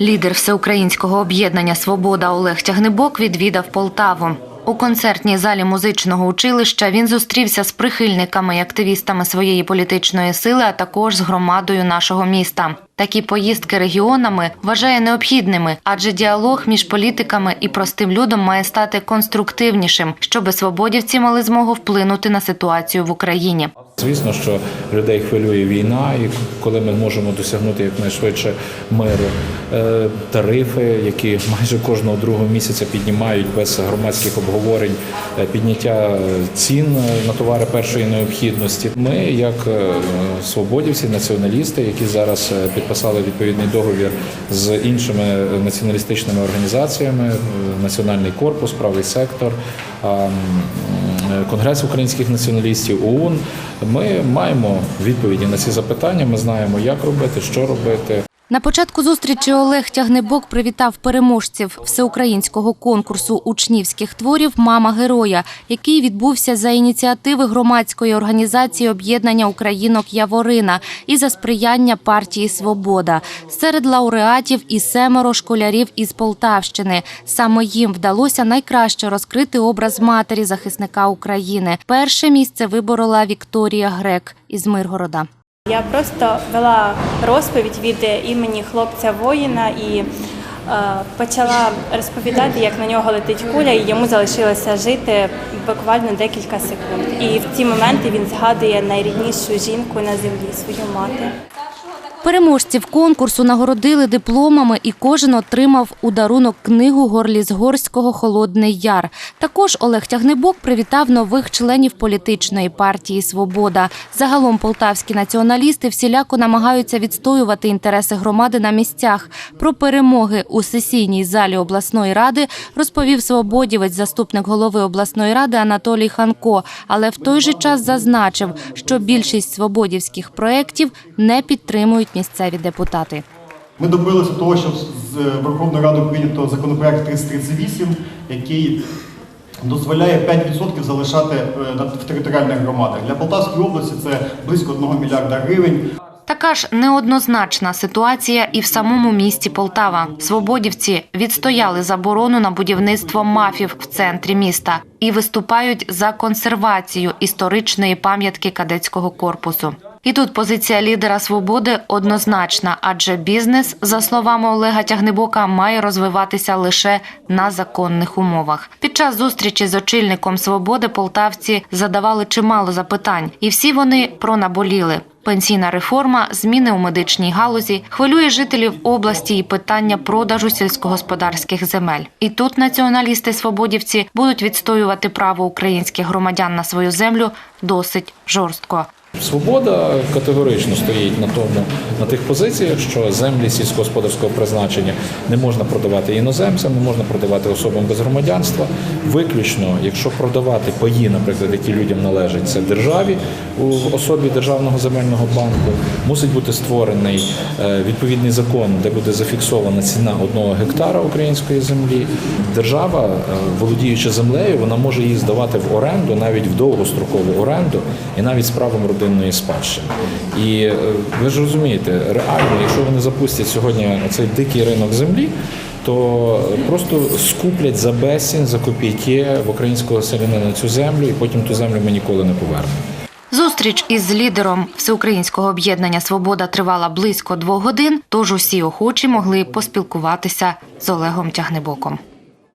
Лідер всеукраїнського об'єднання Свобода Олег Тягнебок відвідав Полтаву. У концертній залі музичного училища він зустрівся з прихильниками і активістами своєї політичної сили, а також з громадою нашого міста. Такі поїздки регіонами вважає необхідними, адже діалог між політиками і простим людом має стати конструктивнішим, щоби свободівці мали змогу вплинути на ситуацію в Україні. Звісно, що людей хвилює війна, і коли ми можемо досягнути якнайшвидше миру, Е, тарифи, які майже кожного другого місяця піднімають без громадських обговорень, е, підняття цін на товари першої необхідності. Ми, як е, свободівці, націоналісти, які зараз е, підписали відповідний договір з іншими націоналістичними організаціями, е, Національний корпус, правий сектор. М, Конгрес українських націоналістів ОУН. Ми маємо відповіді на ці запитання. Ми знаємо, як робити, що робити. На початку зустрічі Олег Тягнебок привітав переможців всеукраїнського конкурсу учнівських творів Мама героя, який відбувся за ініціативи громадської організації об'єднання українок Яворина і за сприяння партії Свобода. Серед лауреатів і семеро школярів із Полтавщини. Саме їм вдалося найкраще розкрити образ матері захисника України. Перше місце виборола Вікторія Грек із Миргорода. Я просто вела розповідь від імені хлопця воїна і е, почала розповідати, як на нього летить куля, і йому залишилося жити буквально декілька секунд. І в ці моменти він згадує найріднішу жінку на землі, свою мати. Переможців конкурсу нагородили дипломами, і кожен отримав у дарунок книгу Горлізгорського Холодний Яр. Також Олег Тягнебок привітав нових членів політичної партії Свобода. Загалом полтавські націоналісти всіляко намагаються відстоювати інтереси громади на місцях. Про перемоги у сесійній залі обласної ради розповів свободівець, заступник голови обласної ради Анатолій Ханко. Але в той же час зазначив, що більшість свободівських проєктів не підтримують місцеві депутати. Ми добилися того, що з Верховної Ради прийнято законопроект 3038, який дозволяє 5% залишати е, на- в територіальних громадах. Для Полтавської області це близько 1 мільярда гривень. Така ж неоднозначна ситуація і в самому місті Полтава. Свободівці відстояли заборону на будівництво мафів в центрі міста і виступають за консервацію історичної пам'ятки кадетського корпусу. І тут позиція лідера свободи однозначна, адже бізнес, за словами Олега Тягнебока, має розвиватися лише на законних умовах. Під час зустрічі з очільником свободи полтавці задавали чимало запитань, і всі вони пронаболіли. Пенсійна реформа, зміни у медичній галузі хвилює жителів області і питання продажу сільськогосподарських земель. І тут націоналісти свободівці будуть відстоювати право українських громадян на свою землю досить жорстко. Свобода категорично стоїть на тому на тих позиціях, що землі сільськогосподарського призначення не можна продавати іноземцям, не можна продавати особам без громадянства. Виключно, якщо продавати паї, наприклад, які людям належать, це державі у особі державного земельного банку, мусить бути створений е, відповідний закон, де буде зафіксована ціна одного гектара української землі. Держава, е, володіючи землею, вона може її здавати в оренду, навіть в довгострокову оренду, і навіть з правом родинної спадщини. І е, ви ж розумієте, реально, якщо вони запустять сьогодні цей дикий ринок землі. То просто скуплять за безцінь, за копійки в українського селянина цю землю, і потім ту землю ми ніколи не повернемо. Зустріч із лідером всеукраїнського об'єднання Свобода тривала близько двох годин, тож усі охочі могли поспілкуватися з Олегом Тягнебоком.